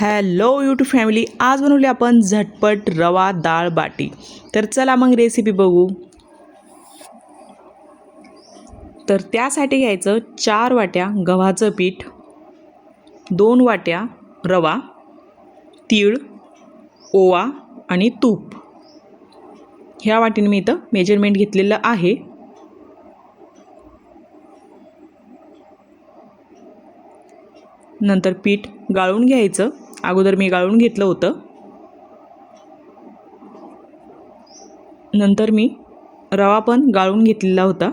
Hello YouTube family आज बनवली आपण झटपट रवा डाळ बाटी. तर चला मग रेसिपी बघू. तर त्यासाठी घ्यायचं चार वाट्या गव्हाचं पीठ दोन वाट्या रवा तीळ ओवा आणि तूप. ह्या वाटीने मी इथं मेजरमेंट घेतलेलं आहे. नंतर पीठ गाळून घ्यायचं. अगोदर मी गाळून घेतलं होतं. नंतर मी रवा पण गाळून घेतलेला होता.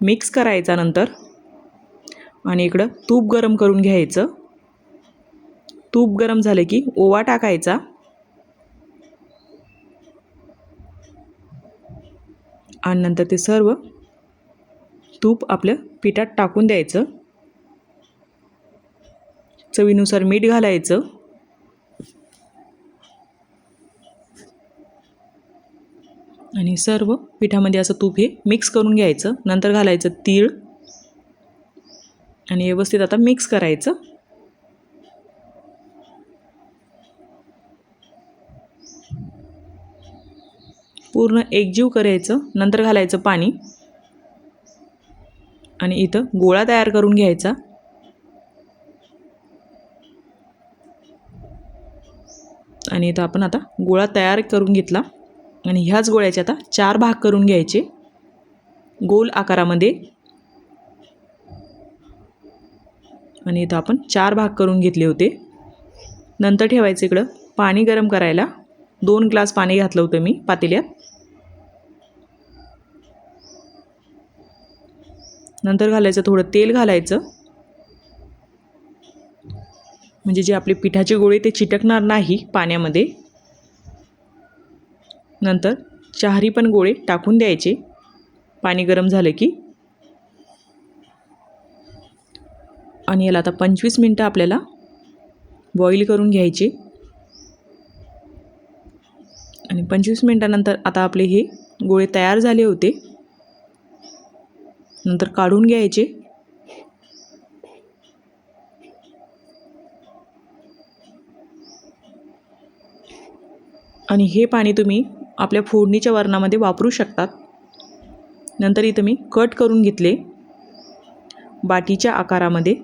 मिक्स करायचा नंतर. आणि इकडं तूप गरम करून घ्यायचं. तूप गरम झालं की ओवा टाकायचा. आणि नंतर ते सर्व तूप आपल्या पिठात टाकून द्यायचं. चवीनुसार मीठ घालायचं. आणि सर्व पिठामध्ये असं तूप हे मिक्स करून घ्यायचं. नंतर घालायचं तीळ. आणि व्यवस्थित आता मिक्स करायचं. पूर्ण एकजीव करायचं. नंतर घालायचं पाणी. आणि इथं गोळा तयार करून घ्यायचा. आणि इथं आपण आता गोळा तयार करून घेतला. आणि ह्याच गोळ्याचे आता चार भाग करून घ्यायचे. गोल आकारामध्ये. आणि इथं आपण चार भाग करून घेतले होते. नंतर ठेवायचं इकडं पाणी गरम करायला. दोन ग्लास पाणी घातलं होतं मी पातेल्यात. नंतर घालायचं थोडं तेल घालायचं. म्हणजे जे आपले पिठाचे गोळे ते चिटकणार नाही पाण्यामध्ये. नंतर चारी पण गोळे टाकून द्यायचे. पाणी गरम झालं की. आणि याला आता पंचवीस मिनटं आपल्याला बॉईल करून घ्यायचे. आणि पंचवीस मिनटानंतर आता आपले हे गोळे तयार झाले होते. नंतर काढून घ्यायचे. आणि हे पाणी तुम्ही आपल्या फोडणीच्या वरणामध्ये वापरू शकतात. नंतर इथं मी कट करून घेतले. बाटीच्या आकारामध्ये.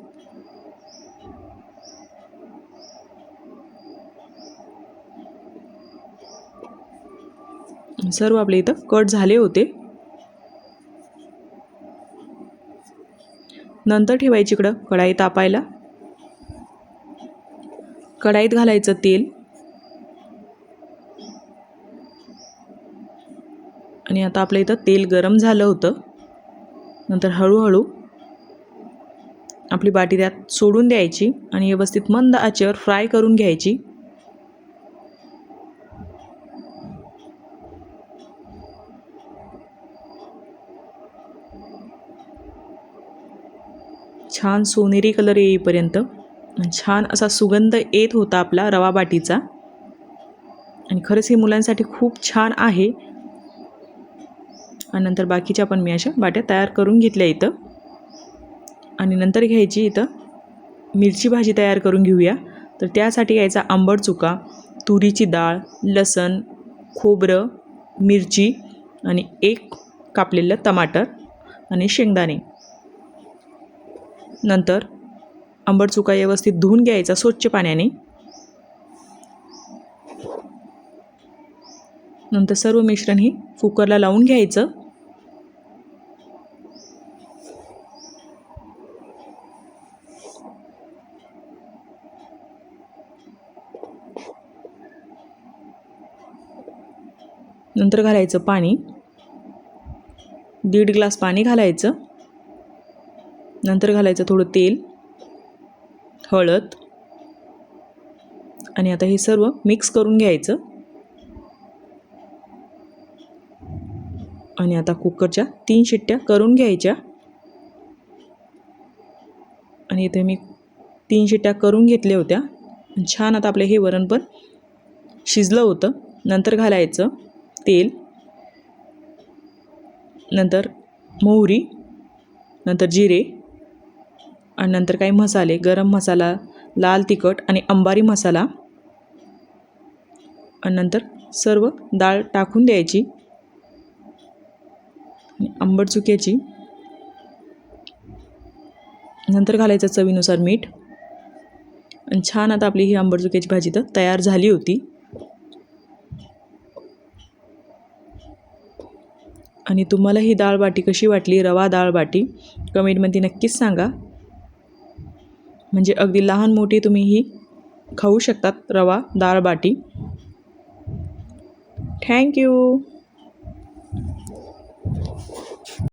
सर्व आपले इथं कट झाले होते. नंतर ठेवायची इकडं कढाई तापायला. कढाईत घालायचं तेल. आणि आता आपल्या इथं तेल गरम झालं होतं. नंतर हळूहळू आपली बाटी त्यात सोडून द्यायची आणि व्यवस्थित मंद आचेवर फ्राय करून घ्यायची. छान सोनेरी कलर येईपर्यंत छान असा सुगंध येत होता आपला रवा बाटीचा. आणि खरंच हे मुलांसाठी खूप छान आहे. आणि नंतर बाकीच्या पण मी अशा बाट्या तयार करून घेतल्या इथं. आणि नंतर घ्यायची इथं मिरची भाजी तयार करून घेऊया. तर त्यासाठी घ्यायचा आंबट चुका तुरीची डाळ लसण खोबरं मिरची आणि एक कापलेलं टमाटर आणि शेंगदाणे. नंतर आंबट चुका व्यवस्थित धुवून घ्यायचा स्वच्छ पाण्याने. नंतर सर्व मिश्रण हे कुकरला लावून घ्यायचं. नंतर घालायचं पाणी. दीड ग्लास पाणी घालायचं. नंतर घालायचं थोडं तेल हळद आणि आता हे सर्व मिक्स करून घ्यायचं. आणि आता कुकरच्या तीन शिट्ट्या करून घ्यायच्या. आणि इथे मी तीन शिट्ट्या करून घेतल्या होत्या. छान आता आपलं हे वरण पण शिजलं होतं. नंतर घालायचं. तेल नंतर मोहरी नंतर जिरे आणि नंतर काही मसाले गरम मसाला लाल तिखट आणि अंबारी मसाला. आणि नंतर सर्व डाळ टाकून द्यायची. आंबट चुक्याची. नंतर घालायचं चवीनुसार मीठ. आणि छान आता आपली ही आंबट चुक्याची भाजी तर तयार झाली होती. आणि तुम्हाला ही डाळ बाटी कशी वाटली? रवा डाळ बाटी कमेंटमध्ये नक्कीच सांगा. म्हणजे अगदी लहान मोठी तुम्ही ही खाऊ शकतात रवा दाळ बाटी थँक्यू